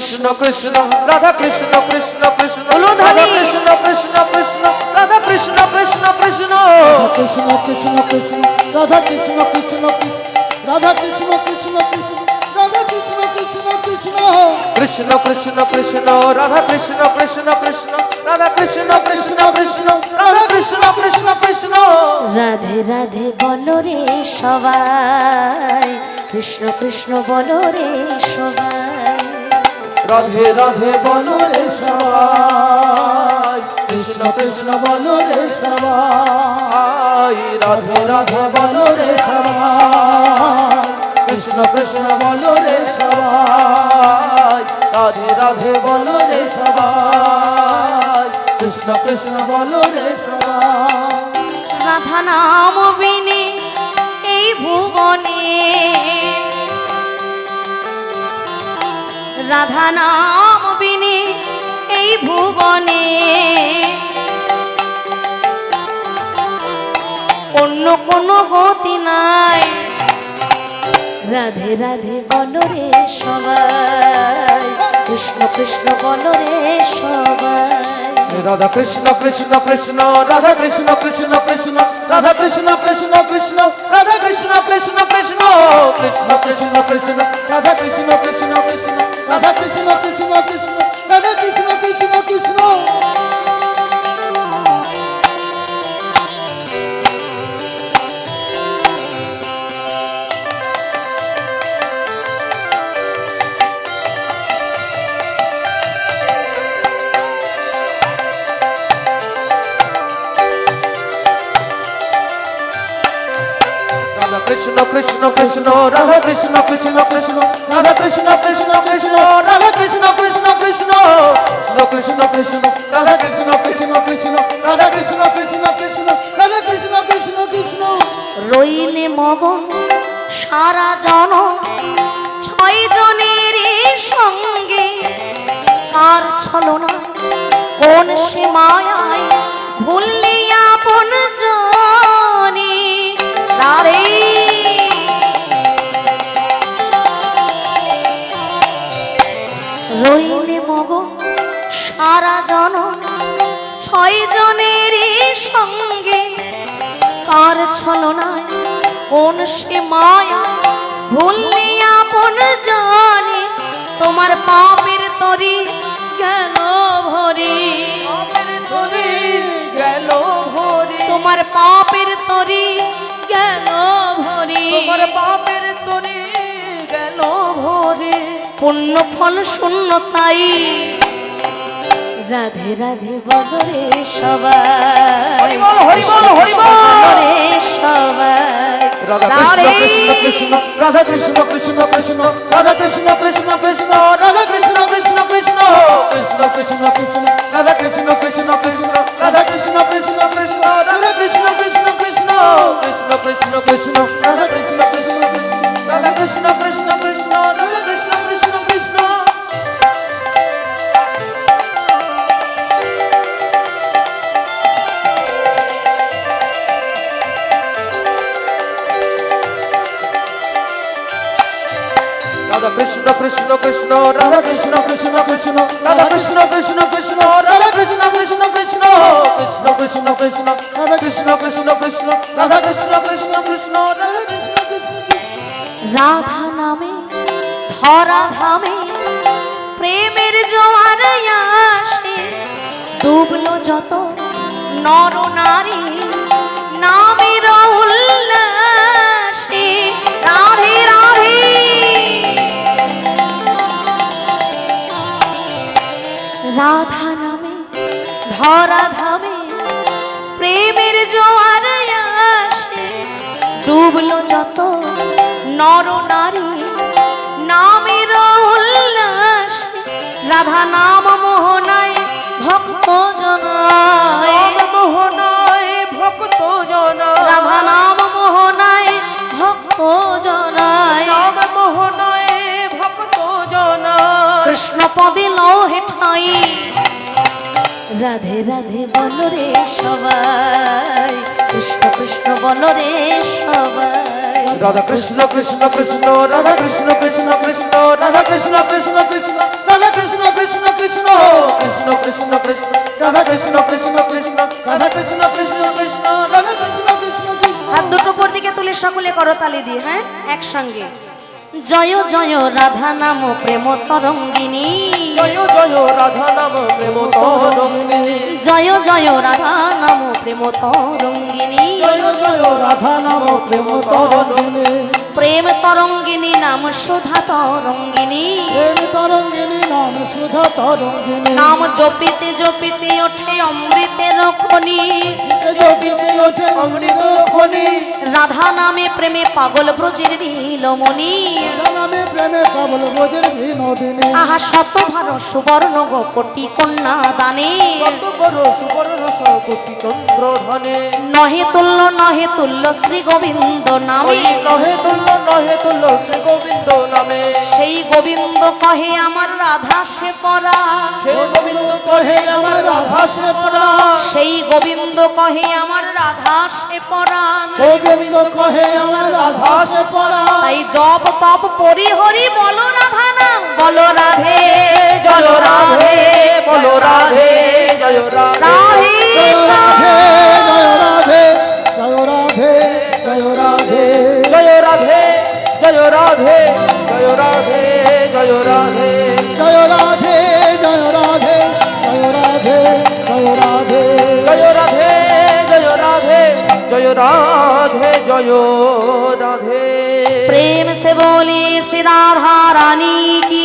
কৃষ্ণ কৃষ্ণ রাধা কৃষ্ণ কৃষ্ণ কৃষ্ণ। রাধা কৃষ্ণ কৃষ্ণ কৃষ্ণ রাধা কৃষ্ণ কৃষ্ণ কৃষ্ণ কৃষ্ণ কৃষ্ণ কৃষ্ণ রাধা কৃষ্ণ কৃষ্ণ কৃষ্ণ রাধা কৃষ্ণ কৃষ্ণ কৃষ্ণ রাধা কৃষ্ণ কৃষ্ণ কৃষ্ণ কৃষ্ণ কৃষ্ণ কৃষ্ণ রাধা কৃষ্ণ কৃষ্ণ কৃষ্ণ রাধা কৃষ্ণ কৃষ্ণ কৃষ্ণ রাধা কৃষ্ণ কৃষ্ণ কৃষ্ণ রাধে রাধে বলো রে সবাই কৃষ্ণ কৃষ্ণ বলো রে সবাই রাধে রাধে বলো রে সবাই। কৃষ্ণ কৃষ্ণ বলো রে সবাই। রাধে রাধে বলো রে সবাই। কৃষ্ণ কৃষ্ণ বলো রে সবাই। রাধে রাধে বলো রে সবাই। কৃষ্ণ কৃষ্ণ বলো রে সবাই। রাধা নাম বিনে এই ভুবনে রাধা নাম বিনে এই ভুবনে। অন্য কোনো গতি নাই। রাধে রাধে বলো রে সবাই, কৃষ্ণ কৃষ্ণ বলো রে সবাই। রাধা কৃষ্ণ কৃষ্ণ কৃষ্ণ, রাধা কৃষ্ণ কৃষ্ণ কৃষ্ণ, রাধা কৃষ্ণ কৃষ্ণ কৃষ্ণ, রাধা কৃষ্ণ কৃষ্ণ কৃষ্ণ কৃষ্ণ কৃষ্ণ কৃষ্ণ, রাধা কৃষ্ণ কৃষ্ণ কৃষ্ণ। কৃষ্ণ কৃষ্ণ কৃষ্ণ রাধা কৃষ্ণ কৃষ্ণ কৃষ্ণ রাধা কৃষ্ণ কৃষ্ণ কৃষ্ণ রাধা কৃষ্ণ কৃষ্ণ কৃষ্ণ কৃষ্ণ কৃষ্ণ রাধা কৃষ্ণ কৃষ্ণ কৃষ্ণ রাধা কৃষ্ণ কৃষ্ণ কৃষ্ণ রাধা কৃষ্ণ কৃষ্ণ কৃষ্ণ রইলে মগন সারা জন ছয় জনের সঙ্গে কার ছলনা কোন সে মায়ায় ছয় জনের সঙ্গে কার ছলনায় কোন সে মায়া? ভুললি আপন জানে তোমার পাপের তরি গেল ভরে। তরি গেল ভরে। তোমার পাপের তরি গেল ভরে। তোমার পাপের তরি গেল ভরে। পুণ্য ফল শূন্য তাই রাধে রাধে বগরে সবাই। হরি বল, হরি বল, বল। বগরে সবাই। রাধা কৃষ্ণ কৃষ্ণ কৃষ্ণ রাধা কৃষ্ণ কৃষ্ণ কৃষ্ণ রাধা কৃষ্ণ কৃষ্ণ কৃষ্ণ। কৃষ্ণ রাধা কৃষ্ণ কৃষ্ণ কৃষ্ণ রাধা কৃষ্ণ কৃষ্ণ কৃষ্ণ রাধা কৃষ্ণ কৃষ্ণ কৃষ্ণ কৃষ্ণ কৃষ্ণ কৃষ্ণ রাধা কৃষ্ণ কৃষ্ণ কৃষ্ণ রাধা কৃষ্ণ কৃষ্ণ কৃষ্ণ রাধা কৃষ্ণ কৃষ্ণ রাধা নামে ধরা প্রেমের জোয়ার আসে ডুবলো যত নর নারী নামের ধরা ধামে প্রেমের জোয়ার আসে ডুবলো যত নর নারী নামের উল্লাস রাধা নাম মোহনায় ভক্ত জনায়। মোহনায় ভক্ত জনা রাধা নাম মোহনায় ভক্ত জনায়। রাম মোহনায় ভক্ত জনা কৃষ্ণ পদে লোহে ঠাই। রাধে রাধে বলো রে সবাই কৃষ্ণ কৃষ্ণ বলো রে সবাই রাধা কৃষ্ণ কৃষ্ণ কৃষ্ণ রাধা কৃষ্ণ কৃষ্ণ কৃষ্ণ রাধা কৃষ্ণ কৃষ্ণ কৃষ্ণ রাধা কৃষ্ণ কৃষ্ণ কৃষ্ণ কৃষ্ণ কৃষ্ণ কৃষ্ণ রাধা কৃষ্ণ কৃষ্ণ কৃষ্ণ রাধা কৃষ্ণ কৃষ্ণ কৃষ্ণ রাধা কৃষ্ণ কৃষ্ণ কৃষ্ণ হাত দুটো উপর দিকে তুলে সকলে করো তালি দিয়ে হ্যাঁ একসঙ্গে জয় জয় রাধা নাম প্রেম তরঙ্গিনী জয় জয় রাধা নাম প্রেম তরঙ্গিনী। জয় জয় রাধা নাম প্রেম তরঙ্গিনী। জয় জয় রাধা নাম প্রেম তরঙ্গিনী। প্রেম তরঙ্গিনী নাম সুধা তরঙ্গিনী। প্রেম তরঙ্গিনী নাম সুধা তরঙ্গিনী। নাম জপিতে জপিতে ওঠে অমৃতের খনি। জপিতে ওঠে অমৃত খনি রাধা নামে প্রেমে পাগল ব্রজের নীলমণি নামে প্রেমে কবল বোঝের বিনোদিনী আহা শত ভার সুবর্ণ কোটি কন্যা দানে। কত বড় সুবর্ণ কোটি চন্দ্র ধনে। নহে তুল্য নহে তুল্য শ্রী গোবিন্দ নামে। নহে তুল্য নহে তুল্য শ্রী গোবিন্দ নামে। সেই গোবিন্দ কহে আমার রাধা সে পরা। সে গোবিন্দ কহে আমার রাধা সে পরা। সেই গোবিন্দ কহে আমার রাধা সে পরাণ। সে গোবিন্দ কহে আমার রাধা সে পরাণ। তাই জপ তপ পরি হরি বলো রাধা নাম বলো রাধে জয় রাধে বলো রাধে জয় রাধে। राधे जयो राधे। प्रेम से बोली श्री राधा रानी की